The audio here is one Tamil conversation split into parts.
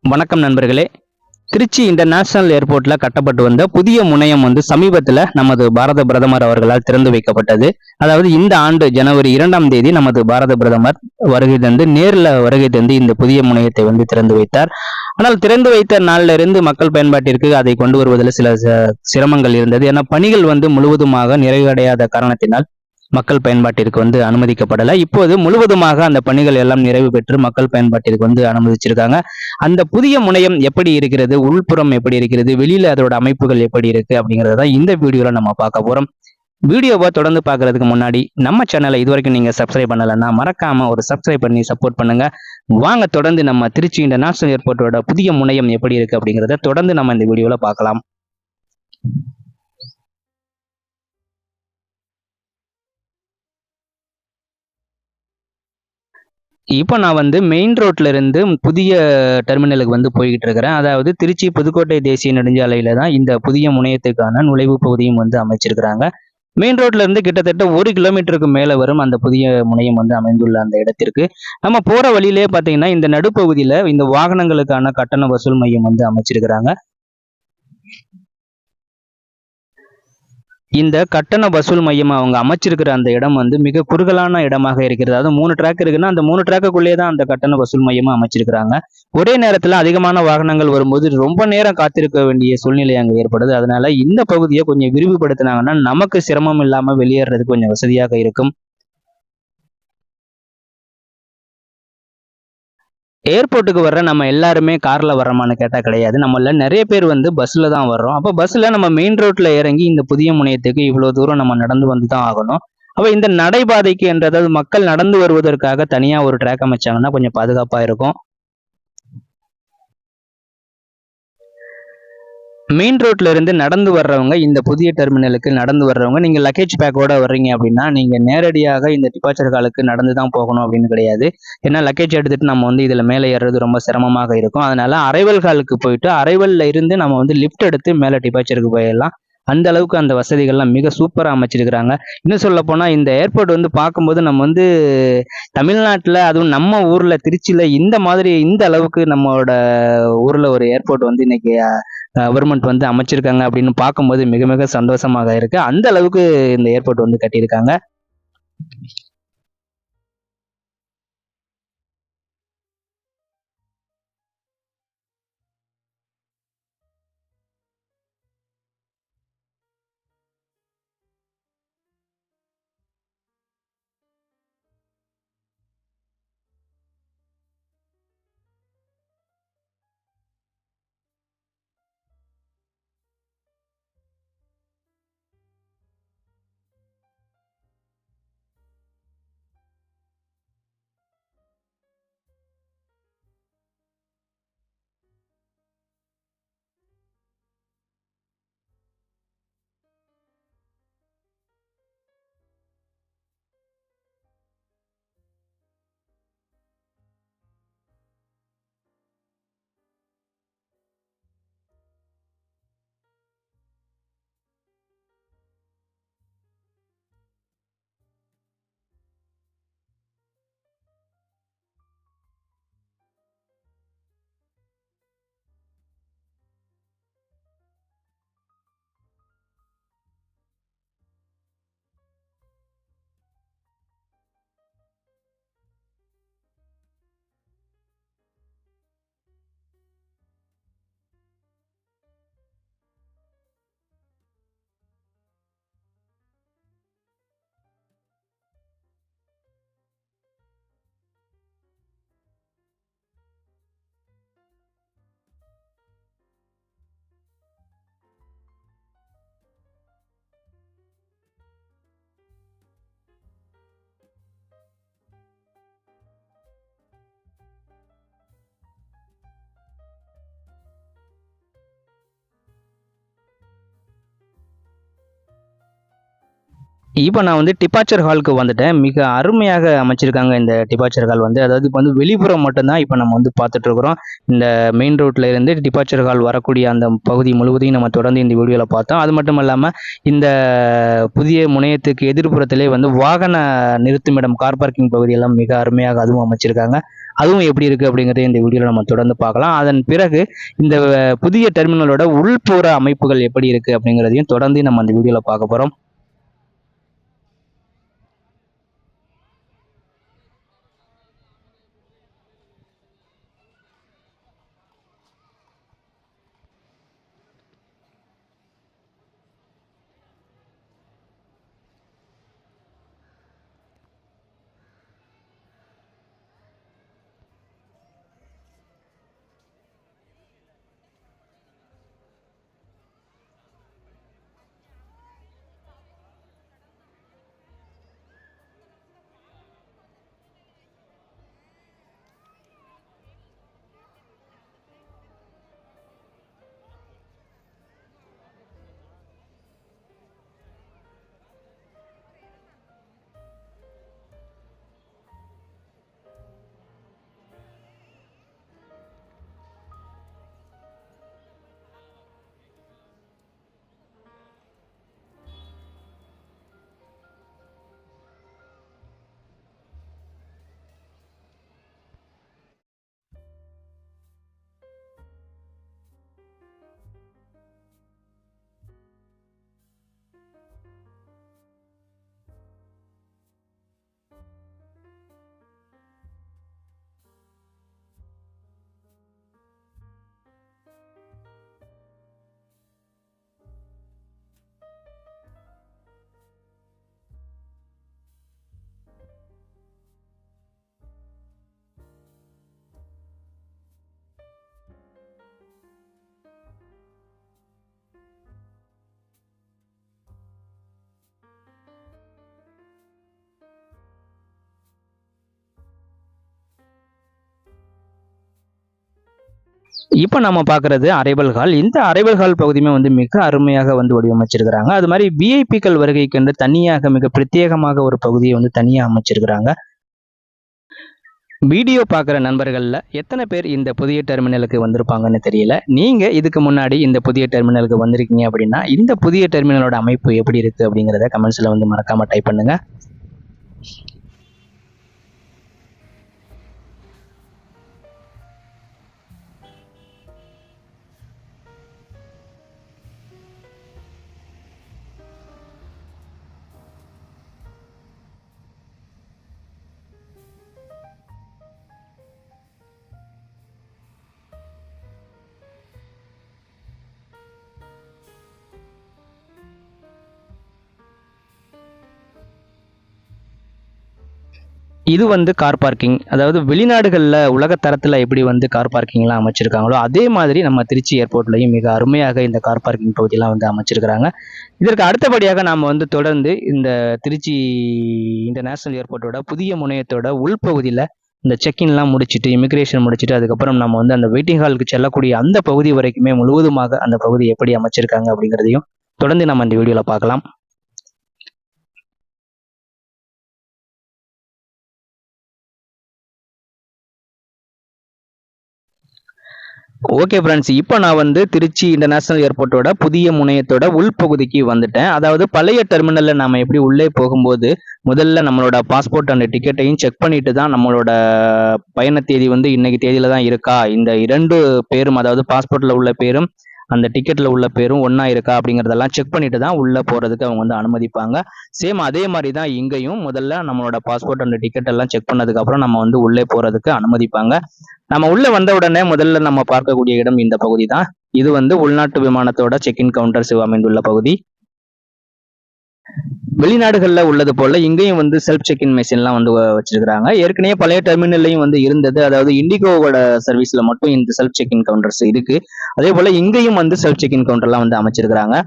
வணக்கம் நண்பர்களே. திருச்சி இன்டர்நேஷனல் ஏர்போர்ட்ல கட்டப்பட்டு வந்த புதிய முனையம் வந்து சமீபத்துல நமது பாரத பிரதமர் அவர்களால் திறந்து வைக்கப்பட்டது. அதாவது இந்த ஆண்டு ஜனவரி இரண்டாம் தேதி நமது பாரத பிரதமர் வருகை தந்து நேர்ல வருகை தந்து இந்த புதிய முனையத்தை வந்து திறந்து வைத்தார். ஆனால் திறந்து வைத்த நாள்ல இருந்து மக்கள் பயன்பாட்டிற்கு அதை கொண்டு வருவதில் சில ச- சிரமங்கள் இருந்தது. ஏன்னா பணிகள் வந்து முழுவதுமாக நிறைவடையாத காரணத்தினால் மக்கள் பயன்பாட்டிற்கு வந்து அனுமதிக்கப்படலை. இப்போது முழுவதுமாக அந்த பணிகள் எல்லாம் நிறைவு பெற்று மக்கள் பயன்பாட்டிற்கு வந்து அனுமதிச்சிருக்காங்க. அந்த புதிய முனையம் எப்படி இருக்கிறது? உள்புறம் எப்படி இருக்கிறது? வெளியில அதோட அமைப்புகள் எப்படி இருக்கு? அப்படிங்கறத தான் இந்த வீடியோல நம்ம பார்க்க போறோம். வீடியோவை தொடர்ந்து பார்க்கறதுக்கு முன்னாடி நம்ம சேனலை இதுவரைக்கும் நீங்க சப்ஸ்கிரைப் பண்ணலைன்னா மறக்காம ஒரு சப்ஸ்கிரைப் பண்ணி சப்போர்ட் பண்ணுங்க. வாங்க தொடர்ந்து நம்ம திருச்சி இன்டர்நேஷனல் ஏர்போர்ட்டோட புதிய முனையம் எப்படி இருக்கு அப்படிங்கறத தொடர்ந்து நம்ம இந்த வீடியோவில் பார்க்கலாம். இப்போ நான் வந்து மெயின் ரோட்ல இருந்து புதிய டெர்மினலுக்கு வந்து போய்கிட்டு இருக்கிறேன். அதாவது திருச்சி புதுக்கோட்டை தேசிய நெடுஞ்சாலையில தான் இந்த புதிய முனையத்துக்கான நுழைவு பகுதியும் வந்து அமைச்சிருக்கிறாங்க. மெயின் ரோட்ல இருந்து கிட்டத்தட்ட ஒரு கிலோமீட்டருக்கு மேல வரும் அந்த புதிய முனையம் வந்து அமைந்துள்ள அந்த இடத்திற்கு. நம்ம போற வழியிலே பாத்தீங்கன்னா இந்த நடுப்பகுதியில இந்த வாகனங்களுக்கான கட்டண வசூல் மையம் வந்து அமைச்சிருக்கிறாங்க. இந்த கட்டண வசூல் மையம் அவங்க அமைச்சிருக்கிற அந்த இடம் வந்து மிக குறுகலான இடமாக இருக்கிறது. அதாவது மூணு ட்ராக் இருக்குன்னா அந்த மூணு ட்ராக்குள்ளேயே தான் அந்த கட்டண வசூல் மையமாக அமைச்சிருக்கிறாங்க. ஒரே நேரத்தில் அதிகமான வாகனங்கள் வரும்போது ரொம்ப நேரம் காத்திருக்க வேண்டிய சூழ்நிலை அங்கே ஏற்படுது. அதனால இந்த பகுதியை கொஞ்சம் விரிவுபடுத்தினாங்கன்னா நமக்கு சிரமம் இல்லாமல் வெளியேறதுக்கு கொஞ்சம் வசதியாக இருக்கும். ஏர்போர்ட்டுக்கு வர்ற நம்ம எல்லாருமே கார்ல வர்றோமான்னு கேட்டால் கிடையாது. நம்மள நிறைய பேர் வந்து பஸ்ஸில் தான் வர்றோம். அப்போ பஸ்ல நம்ம மெயின் ரோட்ல இறங்கி இந்த புதிய முனையத்துக்கு இவ்வளவு தூரம் நம்ம நடந்து வந்து தான் ஆகணும். அப்போ இந்த நடைபாதைக்கு என்றதாவது மக்கள் நடந்து வருவதற்காக தனியா ஒரு ட்ராக் அமைச்சாங்கன்னா கொஞ்சம் பாதுகாப்பாக இருக்கும். மெயின் ரோட்ல இருந்து நடந்து வர்றவங்க இந்த புதிய டெர்மினலுக்கு நடந்து வர்றவங்க நீங்க லக்கேஜ் பேக்கோட வர்றீங்க அப்படின்னா நீங்க நேரடியாக இந்த டிபார்ச்சர் காலுக்கு நடந்து தான் போகணும் அப்படின்னு கிடையாது. ஏன்னா லக்கேஜ் எடுத்துட்டு நம்ம வந்து இதுல மேலே ஏறுறது ரொம்ப சிரமமாக இருக்கும். அதனால அரைவல் காலுக்கு போயிட்டு அரைவல்ல இருந்து நம்ம வந்து லிஃப்ட் எடுத்து மேலே டிபார்ச்சருக்கு போயிடலாம். அந்த அளவுக்கு அந்த வசதிகள்லாம் மிக சூப்பராக அமைச்சிருக்கிறாங்க. இன்னும் சொல்ல போனால் இந்த ஏர்போர்ட் வந்து பார்க்கும்போது நம்ம வந்து தமிழ்நாட்டில் அதுவும் நம்ம ஊரில் திருச்சியில் இந்த மாதிரி இந்த அளவுக்கு நம்மளோட ஊரில் ஒரு ஏர்போர்ட் வந்து இன்னைக்கு கவர்மெண்ட் வந்து அமைச்சிருக்காங்க அப்படின்னு பார்க்கும்போது மிக மிக சந்தோஷமாக இருக்குது அந்த அளவுக்கு இந்த ஏர்போர்ட் வந்து கட்டியிருக்காங்க. இப்போ நான் வந்து டிபாச்சர் ஹாலுக்கு வந்துட்டேன். மிக அருமையாக அமைச்சிருக்காங்க இந்த டிபாச்சர் ஹால் வந்து. அதாவது இப்போ வந்து வெளிப்புறம் மட்டும்தான் இப்போ நம்ம வந்து பார்த்துட்டு இருக்கிறோம். இந்த மெயின் ரோட்டில் இருந்து டிபாச்சர் ஹால் வரக்கூடிய அந்த பகுதி முழுவதையும் நம்ம தொடர்ந்து இந்த வீடியோவில் பார்த்தோம். அது மட்டும் இல்லாமல் இந்த புதிய முனையத்துக்கு எதிர்ப்புறத்திலே வந்து வாகன நிறுத்துமிடம் கார் பார்க்கிங் பகுதியெல்லாம் மிக அருமையாக அதுவும் அமைச்சிருக்காங்க. அதுவும் எப்படி இருக்குது அப்படிங்கிறத இந்த வீடியோவில் நம்ம தொடர்ந்து பார்க்கலாம். அதன் பிறகு இந்த புதிய டெர்மினலோட உள்புற அமைப்புகள் எப்படி இருக்குது அப்படிங்கிறதையும் தொடர்ந்து நம்ம அந்த வீடியோவில் பார்க்க போகிறோம் இப்போ நம்ம பார்க்குறது அரைவல் ஹால் இந்த அரைவல் ஹால் பகுதியுமே வந்து மிக அருமையாக வந்து வடிவமைச்சிருக்கிறாங்க. அது மாதிரி விஐபிக்கள் வருகைக்கு வந்து தனியாக மிக பிரத்யேகமாக ஒரு பகுதியை வந்து தனியாக அமைச்சிருக்கிறாங்க. வீடியோ பார்க்குற நண்பர்களில் எத்தனை பேர் இந்த புதிய டெர்மினலுக்கு வந்திருப்பாங்கன்னு தெரியல. நீங்கள் இதுக்கு முன்னாடி இந்த புதிய டெர்மினலுக்கு வந்திருக்கீங்க அப்படின்னா இந்த புதிய டெர்மினலோட அமைப்பு எப்படி இருக்குது அப்படிங்கிறத கமெண்ட்ஸில் வந்து மறக்காமல் டைப் பண்ணுங்கள் இது வந்து கார் பார்க்கிங் அதாவது வெளிநாடுகளில் உலக தரத்தில் எப்படி வந்து கார் பார்க்கிங்லாம் அமைச்சிருக்காங்களோ அதே மாதிரி நம்ம திருச்சி ஏர்போர்ட்லையும் மிக அருமையாக இந்த கார் பார்க்கிங் பகுதியெல்லாம் வந்து அமைச்சிருக்கிறாங்க. இதற்கு அடுத்தபடியாக நாம் வந்து தொடர்ந்து இந்த திருச்சி இன்டர்நேஷ்னல் ஏர்போர்ட்டோட புதிய முனையத்தோட உள்பகுதியில் இந்த செக்இன்லாம் முடிச்சுட்டு இமிகிரேஷன் முடிச்சுட்டு அதுக்கப்புறம் நம்ம வந்து அந்த வெயிட்டிங் ஹாலுக்கு செல்லக்கூடிய அந்த பகுதி வரைக்குமே முழுவதுமாக அந்த பகுதி எப்படி அமைச்சிருக்காங்க அப்படிங்கிறதையும் தொடர்ந்து நம்ம இந்த வீடியோவில் பார்க்கலாம். ஓகே ஃப்ரெண்ட்ஸ் இப்போ நான் வந்து திருச்சி இன்டர்நேஷனல் ஏர்போர்ட்டோட புதிய முனையத்தோட உள்பகுதிக்கு வந்துட்டேன். அதாவது பழைய டெர்மினலில் நம்ம எப்படி உள்ளே போகும்போது முதல்ல நம்மளோட பாஸ்போர்ட் அண்ட் டிக்கெட்டையும் செக் பண்ணிட்டு தான் நம்மளோட பயண தேதி வந்து இன்னைக்கு தேதியில தான் இருக்கா? இந்த இரண்டு பேரும் அதாவது பாஸ்போர்ட்டில் உள்ள பேரும் அந்த டிக்கெட்டில் உள்ள பேரும் ஒன்றா இருக்கா அப்படிங்கிறதெல்லாம் செக் பண்ணிட்டு தான் உள்ளே போகிறதுக்கு அவங்க வந்து அனுமதிப்பாங்க. சேம் அதே மாதிரி தான் இங்கேயும் முதல்ல நம்மளோட பாஸ்போர்ட் அண்ட் டிக்கெட் எல்லாம் செக் பண்ணதுக்கப்புறம் நம்ம வந்து உள்ளே போகிறதுக்கு அனுமதிப்பாங்க. நம்ம உள்ள வந்த உடனே முதல்ல நம்ம பார்க்கக்கூடிய இடம் இந்த பகுதி தான் இது வந்து உள்நாட்டு விமானத்தோட செக்இன் கவுண்டர்ஸ் அமைந்துள்ள பகுதி. வெளிநாடுகளில் உள்ளது போல இங்கேயும் வந்து செல்ஃப் செக்இன் மெஷின்லாம் வந்து வச்சிருக்கிறாங்க. வச்சிருக்காங்க ஏற்கனவே பழைய டெர்மினல்லையும் வந்து இருந்தது. அதாவது இண்டிகோவோட சர்வீஸ்ல மட்டும் இந்த செல்ஃப் செக்இன் கவுண்டர்ஸ் இருக்கு. அதே போல இங்கேயும் வந்து செல்ஃப் செக்இன் கவுண்டர்லாம் வந்து அமைச்சிருக்கிறாங்க.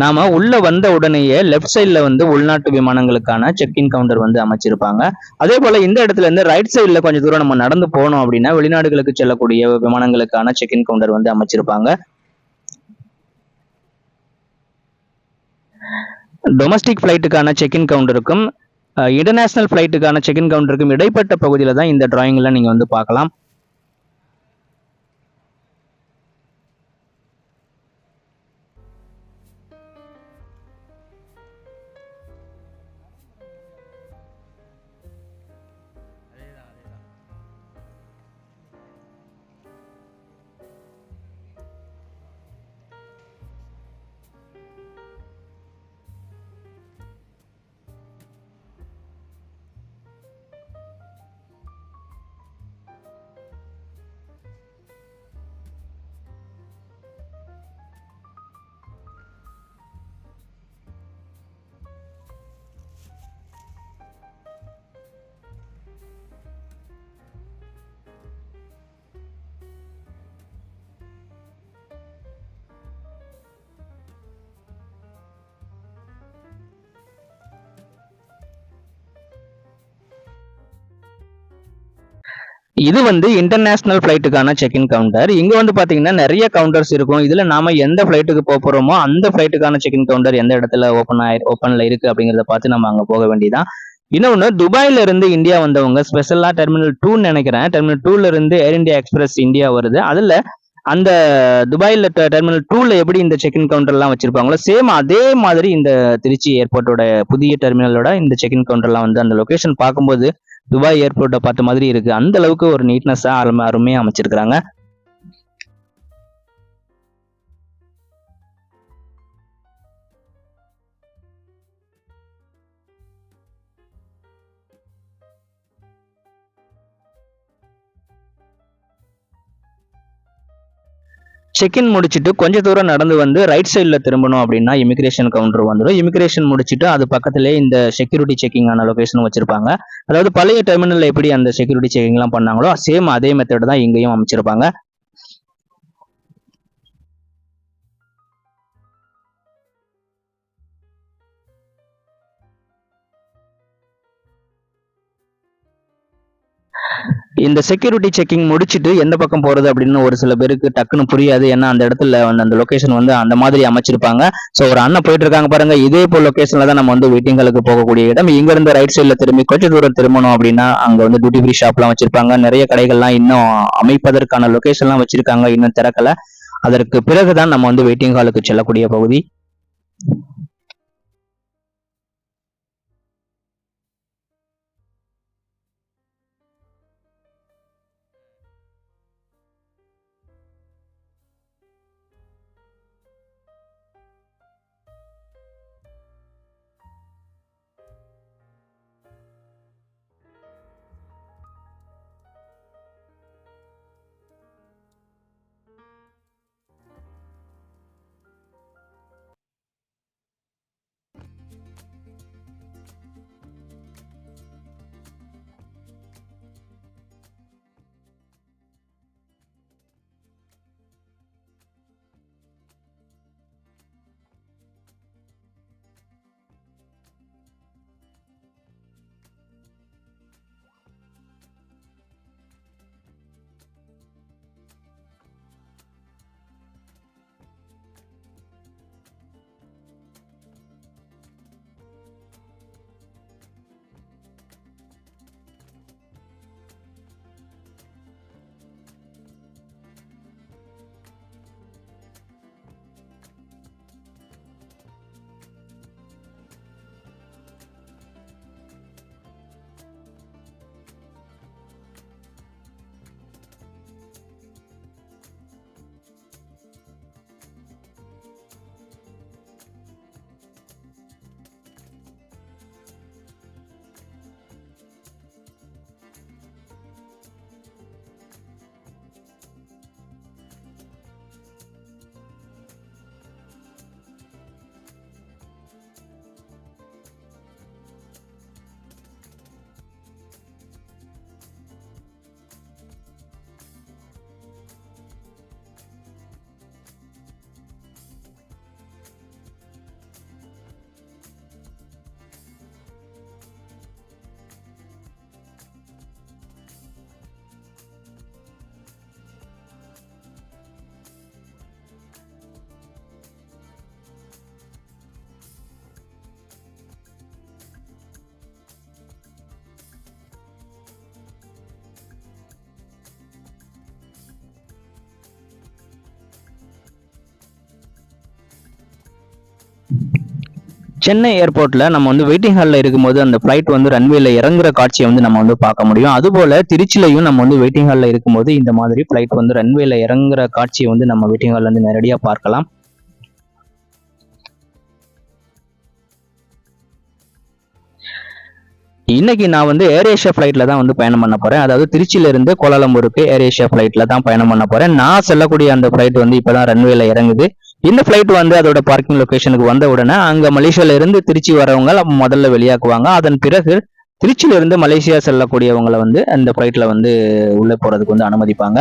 நாம உள்ள வந்த உடனேயே லெஃப்ட் சைடில் வந்து உள்நாட்டு விமானங்களுக்கான செக்இன் கவுண்டர் வந்து அமைச்சிருப்பாங்க. அதே போல இந்த இடத்துல இருந்து ரைட் சைடில் கொஞ்சம் தூரம் நம்ம நடந்து போனோம் அப்படின்னா வெளிநாடுகளுக்கு செல்லக்கூடிய விமானங்களுக்கான செக்இன் கவுண்டர் வந்து அமைச்சிருப்பாங்க. டொமஸ்டிக் ஃபிளைட்டுக்கான செக்இன் கவுண்டருக்கும் இன்டர்நேஷனல் ஃப்ளைட்டுக்கான செக்இன் கவுண்டருக்கும் இடைப்பட்ட பகுதியில் தான் இந்த டிராயிங்லாம் நீங்கள் வந்து பார்க்கலாம். இது வந்து இன்டர்நேஷனல் ஃப்ளைட்டுக்கான செக்இன் கவுண்டர் இங்க வந்து பாத்தீங்கன்னா நிறைய கவுண்டர்ஸ் இருக்கும். இதுல நாம எந்த ஃப்ளைட்டுக்கு போக போறோமோ அந்த ஃப்ளைட்டுக்கான செக்இன் கவுண்டர் எந்த இடத்துல ஓப்பன் ஆயி ஓப்பன்ல இருக்கு அப்படிங்கறத பார்த்து நம்ம அங்க போக வேண்டியதான் இன்னொன்னு துபாயில இருந்து இந்தியா வந்தவங்க ஸ்பெஷலா டெர்மினல் டூன்னு நினைக்கிறேன். டெர்மினல் டூல இருந்து ஏர் இந்தியா எக்ஸ்பிரஸ் இந்தியா வருது. அதுல அந்த துபாயில டெர்மினல் டூல எப்படி இந்த செக்இன் கவுண்டர்லாம் வச்சிருப்பாங்களோ சேம் அதே மாதிரி இந்த திருச்சி ஏர்போர்ட்டோட புதிய டெர்மினலோட இந்த செக்இன் கவுண்டர்லாம் வந்து அந்த லொகேஷன் பார்க்கும்போது துபாய் ஏர்போர்ட்டை பார்த்த மாதிரி இருக்கு. அந்த அளவுக்கு ஒரு நீட்னஸாக அருமை அருமையா அமைச்சிருக்காங்க செக்இன் முடிச்சுட்டு கொஞ்ச தூரம் நடந்து வந்து ரைட் சைடில் திரும்பணும் அப்படின்னா இமிகிரேஷன் கவுண்டர் வந்துடும் இமிகிரேஷன் முடிச்சுட்டு அது பக்கத்திலே இந்த செக்யூரிட்டி செக்கிங்கான லொக்கேஷன் லொகேஷன் வச்சிருப்பாங்க. அதாவது பழைய டெர்மினலில் எப்படி அந்த செக்யூரிட்டி செக்கிங்லாம் பண்ணாங்களோ சேம் அதே மெத்தட் தான் இங்கேயும் அமைச்சிருப்பாங்க. இந்த செக்யூரிட்டி செக்கிங் முடிச்சுட்டு எந்த பக்கம் போறது அப்படின்னு ஒரு சில பேருக்கு டக்குன்னு புரியாது. ஏன்னா அந்த இடத்துல வந்து அந்த லொகேஷன் வந்து அந்த மாதிரி அமைச்சிருப்பாங்க. ஸோ ஒரு அண்ணன் போயிட்டு இருக்காங்க பாருங்க. இதே போல் லொகேஷன்ல தான் நம்ம வந்து வெயிட்டிங்களுக்கு போகக்கூடிய இடம். இங்கிருந்து ரைட் சைடில் திரும்பி கொஞ்சம் தூரம் திரும்பணும் அப்படின்னா அங்கே வந்து டியூட்டி ஃப்ரீ ஷாப்லாம் வச்சிருப்பாங்க. நிறைய கடைகள்லாம் இன்னும் அமைப்பதற்கான லொகேஷன்லாம் வச்சிருக்காங்க. இன்னும் திறக்கல. அதற்கு பிறகுதான் நம்ம வந்து வெயிட்டிங் ஹாலுக்கு செல்லக்கூடிய பகுதி. சென்னை ஏர்போர்ட்ல நம்ம வந்து வெயிட்டிங் ஹாலில் இருக்கும்போது அந்த ஃப்ளைட் வந்து ரன்வேல இறங்குற காட்சியை வந்து நம்ம வந்து பார்க்க முடியும். அதுபோல திருச்சிலையும் நம்ம வந்து வெயிட்டிங் ஹாலில் இருக்கும்போது இந்த மாதிரி ஃப்ளைட் வந்து ரன்வேல இறங்குற காட்சியை வந்து நம்ம வெயிட்டிங் ஹாலில் வந்து நேரடியாக பார்க்கலாம். இன்னைக்கு நான் வந்து ஏர் ஏஷியா ஃப்ளைட்ல தான் வந்து பயணம் பண்ண போறேன். அதாவது திருச்சியில இருந்து கோலாலம்பூருக்கு ஏர் ஏஷியா ஃப்ளைட்ல தான் பயணம் பண்ண போறேன். நான் செல்லக்கூடிய அந்த ஃப்ளைட் வந்து இப்பதான் ரன்வேல இறங்குது. இந்த ஃப்ளைட் வந்து அதோட பார்க்கிங் லொக்கேஷனுக்கு வந்த உடனே அங்க மலேசியால இருந்து திருச்சி வரவங்க முதல்ல வெளியாக்குவாங்க. அதன் பிறகு திருச்சியில இருந்து மலேசியா செல்லக்கூடியவங்களை வந்து அந்த ஃப்ளைட்ல வந்து உள்ளே போறதுக்கு வந்து அனுமதிப்பாங்க.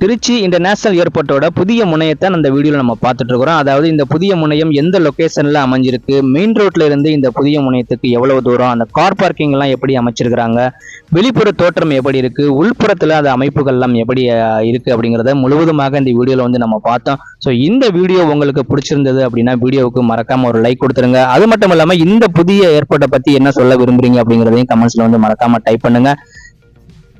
திருச்சி இன்டர்நேஷனல் ஏர்போர்ட்டோட புதிய முனையத்தை அந்த வீடியோவில் நம்ம பார்த்துட்டு இருக்கிறோம் அதாவது இந்த புதிய முனையம் எந்த லொக்கேஷனில் அமைஞ்சிருக்கு? மெயின் ரோட்ல இருந்து இந்த புதிய முனையத்துக்கு எவ்வளவு தூரம்? அந்த கார் பார்க்கிங் எல்லாம் எப்படி அமைச்சிருக்கிறாங்க? வெளிப்புற தோற்றம் எப்படி இருக்கு? உள்புறத்தில் அந்த அமைப்புகள்லாம் எப்படி இருக்குது இருக்கு அப்படிங்கிறத முழுவதுமாக இந்த வீடியோவில் வந்து நம்ம பார்த்தோம். ஸோ இந்த வீடியோ உங்களுக்கு பிடிச்சிருந்தது அப்படின்னா வீடியோவுக்கு மறக்காம ஒரு லைக் கொடுத்துருங்க. அது மட்டும் இல்லாமல் இந்த புதிய ஏர்போர்ட்டை பற்றி என்ன சொல்ல விரும்புறீங்க அப்படிங்கிறதையும் கமெண்ட்ஸ்ல வந்து மறக்காம டைப் பண்ணுங்க.